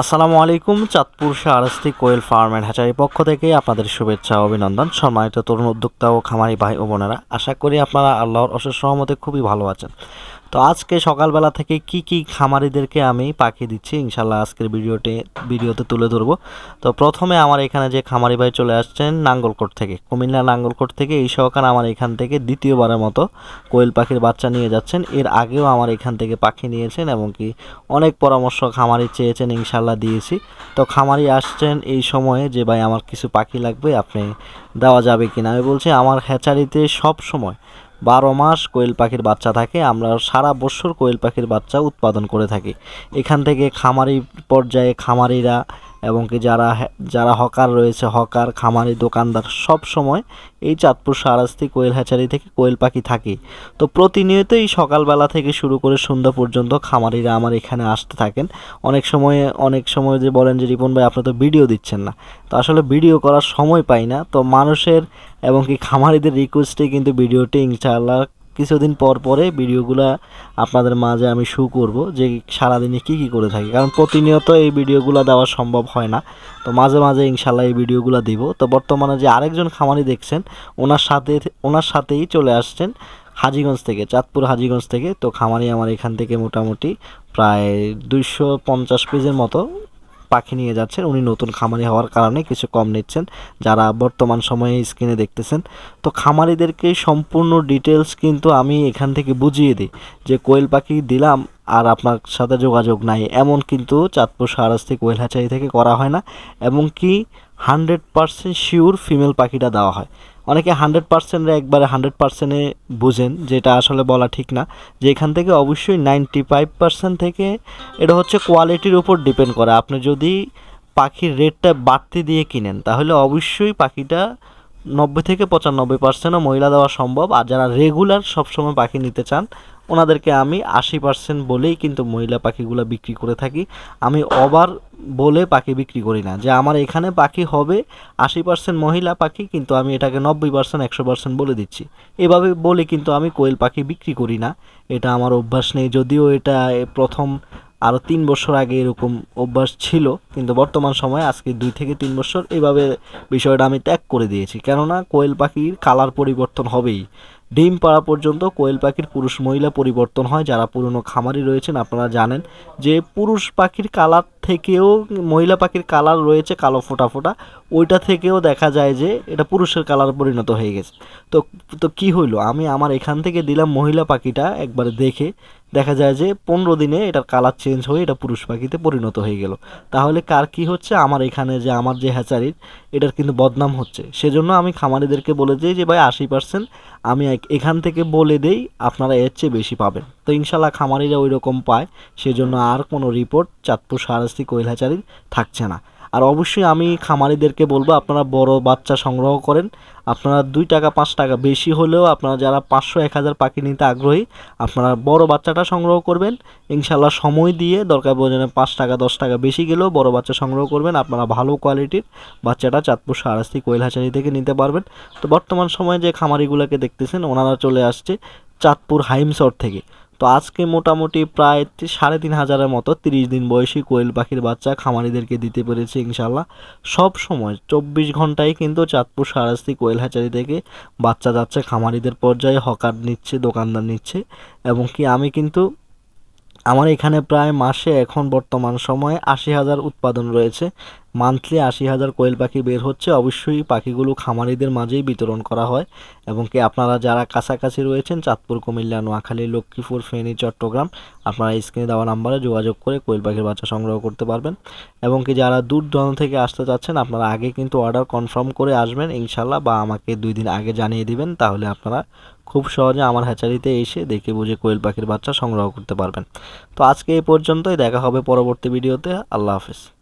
আসসালামু আলাইকুম, চাঁদপুর শাহরাস্তি কোয়েল farm and হ্যাচারির পক্ষ থেকে আপনাদের শুভেচ্ছা অভিনন্দন। সম্মানিত তরুণ উদ্যোক্তা ও খামারি ভাই ও বোনেরা, আশা করি আপনারা আল্লাহর অশেষ সহমতে খুবই ভালো আছেন। তো আজকে সকালবেলা থেকে কি কি খামারিদেরকে আমি পাখি দিচ্ছি ইনশাল্লাহ আজকের ভিডিওতে ভিডিওতে তুলে ধরবো। তো প্রথমে আমার এখানে যে খামারি ভাই চলে আসছেন নাঙ্গলকোট থেকে, কুমিল্লা নাঙ্গলকোট থেকে এই সহকার আমার এখান থেকে দ্বিতীয়বারের মতো কোয়েল পাখির বাচ্চা নিয়ে যাচ্ছেন। এর আগেও আমার এখান থেকে পাখি নিয়েছেন এবং কি অনেক পরামর্শ খামারি চেয়েছেন ইনশাল্লাহ দিয়েছি। তো খামারি আসছেন এই সময়ে যে, ভাই, আমার কিছু পাখি লাগবে, আপনি দেওয়া যাবে কিনা? আমি বলছি, আমার হ্যাচারিতে সব সময় বারো মাস কোয়েল পাখির বাচ্চা থাকে, আমরা সারা বছর কোয়েল পাখির বাচ্চা উৎপাদন করে থাকি। এখান থেকে খামারি পর্যায়ে খামারিরা এবং কি যারা যারা হকার রয়েছে, হকার, খামারি, দোকানদার, সব সময় এই চাঁদপুর সারাস্তি কোয়েল হ্যাচারি থেকে কোয়েল পাখি থাকে। তো প্রতিনিয়তই সকালবেলা থেকে শুরু করে সন্ধ্যা পর্যন্ত খামারিরা আমার এখানে আসতে থাকেন। অনেক সময় অনেক সময় যে বলেন যে, রিপন ভাই, আপনি তো ভিডিও দিচ্ছেন না। তো আসলে ভিডিও করার সময় পাই না। তো মানুষের এবং কি খামারিদের রিকোয়েস্টে কিন্তু ভিডিওটি ইনশাআল্লাহ কিছুদিন পর পরে ভিডিওগুলো আপনাদের মাঝে আমি শু করব যে সারাদিনে কি কি করে থাকি। কারণ প্রতিনিয়ত এই ভিডিওগুলো দেওয়া সম্ভব হয় না। তো মাঝে মাঝে ইনশাল্লাহ এই ভিডিওগুলো দিব। তো বর্তমানে যে আরেকজন খামারি দেখছেন, ওনার সাথে, ওনার সাথেই চলে আসছেন হাজিগঞ্জ থেকে, চাঁদপুর হাজিগঞ্জ থেকে। তো খামারি আমার এখান থেকে মোটামুটি প্রায় দুইশো পঞ্চাশ পেজের মতো পাখি নিয়ে যাচ্ছেন। উনি নতুন খামারি হওয়ার কারণে কিছু কম নিচ্ছেন, যারা বর্তমান সময়ে স্ক্রিনে দেখতেছেন। তো খামারিদেরকে সম্পূর্ণ ডিটেলস কিন্তু আমি এখান থেকে বুঝিয়ে দিই যে কোয়েল পাখি দিলাম আর আপনার সাথে যোগাযোগ নাই। এমন কিন্তু চাঁদপুর সারাস্তি কোয়েল হ্যাচারি থেকে করা হয় না এবং কি হান্ড্রেড পারসেন্ট শিওর ফিমেল পাখিটা দেওয়া হয়। অনেকে হান্ড্রেড পার্সেন্টে একবারে হান্ড্রেড পার্সেন্টে বুঝেন যেটা আসলে বলা ঠিক না, যে এখান থেকে অবশ্যই নাইনটি ফাইভ পার্সেন্ট থেকে এটা হচ্ছে কোয়ালিটির উপর ডিপেন্ড করে। আপনি যদি পাখির রেটটা বাড়তি দিয়ে কিনেন, তাহলে অবশ্যই পাখিটা নব্বই থেকে পঁচানব্বই পার্সেন্টও মহিলা দেওয়া সম্ভব। আর যারা রেগুলার সবসময় পাখি নিতে চান, ওনাদেরকে আমি আশি পার্সেন্ট বলেই কিন্তু মহিলা পাখিগুলো বিক্রি করে থাকি। আমি অবার বলে পাখি বিক্রি করি না। যে আমার এখানে পাখি হবে আশি পার্সেন্ট মহিলা পাখি, কিন্তু আমি এটাকে নব্বই পার্সেন্ট একশো পার্সেন্ট বলে দিচ্ছি। এভাবে বলে কিন্তু আমি কোয়েল পাখি বিক্রি করি না। এটা আমার অভ্যাস নেই। যদিও এটা প্রথম আরও তিন বছর আগে এরকম অভ্যাস ছিল, কিন্তু বর্তমান সময়ে আজকে দুই থেকে তিন বছর এভাবে বিষয়টা আমি ত্যাগ করে দিয়েছি। কেননা কোয়েল পাখির কালার পরিবর্তন হবেই। ডিম পাড়া পর্যন্ত কোয়েল পাখির পুরুষ মহিলা পরিবর্তন হয়, যারা পুরনো খামারি রয়েছেন আপনারা জানেন যে পুরুষ পাখির কালার থেকেও মহিলা পাখির কালার রয়েছে কালো ফোটা ফোটা। ওইটা থেকেও দেখা যায় যে এটা পুরুষের কালার পরিণত হয়ে গেছে। তো তো কী হইল? আমি আমার এখান থেকে দিলাম মহিলা পাখিটা একবার দেখে দেখা যায় যে পনেরো দিনে এটার কালার চেঞ্জ হয়ে এটা পুরুষ পাখিতে পরিণত হয়ে গেল। তাহলে কার কি হচ্ছে? আমার এখানে যে আমার যে হ্যাচারির, এটার কিন্তু বদনাম হচ্ছে। সেজন্য আমি খামারিদেরকে বলে দিই যে, ভাই, আশি পার্সেন্ট আমি এখান থেকে বলে দেই, আপনারা এর চেয়ে বেশি পাবেন। তো ইনশাল্লাহ খামারিরা ওই রকম পায়। সেজন্য আর কোনো রিপোর্ট চাঁদপুর সারাস্তি কোয়েল হ্যাচারির থাকছে না। আর অবশ্যই আমি খামারিদেরকে বলব, আপনারা বড় বাচ্চা সংগ্রহ করেন। আপনারা দুই টাকা, পাঁচ টাকা বেশি হলেও আপনারা যারা পাঁচশো, এক হাজার পাখি নিতে আগ্রহী, আপনারা বড় বাচ্চাটা সংগ্রহ করবেন। ইনশাল্লাহ সময় দিয়ে দরকার প্রয়োজনে পাঁচ টাকা, দশ টাকা বেশি গেলেও বড় বাচ্চা সংগ্রহ করবেন। আপনারা ভালো কোয়ালিটির বাচ্চাটা চাঁদপুর সারাস্তি কোয়েল থেকে নিতে পারবেন। তো বর্তমান সময়ে যে খামারিগুলোকে দেখতেছেন, ওনারা চলে আসছে চাঁদপুর হাইমসর থেকে। তো আজকে মোটামুটি প্রায় সাড়ে তিন হাজারের মতো তিরিশ দিন বয়সী কোয়েল পাখির বাচ্চা খামারিদেরকে দিতে পেরেছি ইনশাল্লাহ সব সময় চব্বিশ ঘন্টায় কিন্তু চাঁদপুর সারাস্তি কোয়েল হ্যাচারি থেকে বাচ্চা যাচ্ছে খামারিদের পর্যায়ে, হকার নিচ্ছে, দোকানদার নিচ্ছে এবং কি আমি কিন্তু আমার এখানে প্রায় মাসে এখন বর্তমান সময়ে আশি হাজার উৎপাদন রয়েছে। মান্থলি আশি হাজার কোয়েল পাখি বের হচ্ছে। অবশ্যই পাখিগুলো খামারিদের মাঝেই বিতরণ করা হয় এবং কি আপনারা যারা কাছাকাছি রয়েছেন, চাঁদপুর, কুমিল্লা, নোয়াখালী, লক্ষ্মীপুর, ফেনী, চট্টগ্রাম, আপনারা স্ক্রিনে দেওয়া নাম্বারে যোগাযোগ করে কোয়েল পাখির বাচ্চা সংগ্রহ করতে পারবেন। এবং কি যারা দূর দূরান্ত থেকে আসতে চাচ্ছেন, আপনারা আগে কিন্তু অর্ডার কনফার্ম করে আসবেন ইনশাল্লাহ বা আমাকে দুই দিন আগে জানিয়ে দিবেন, তাহলে আপনারা খুব সহজে আমার হ্যাচারিতে এসে দেখে বুঝে কোয়েল পাখির বাচ্চা সংগ্রহ করতে পারবেন। তো আজকে এই পর্যন্তই, দেখা হবে পরবর্তী ভিডিওতে। আল্লাহ হাফেজ।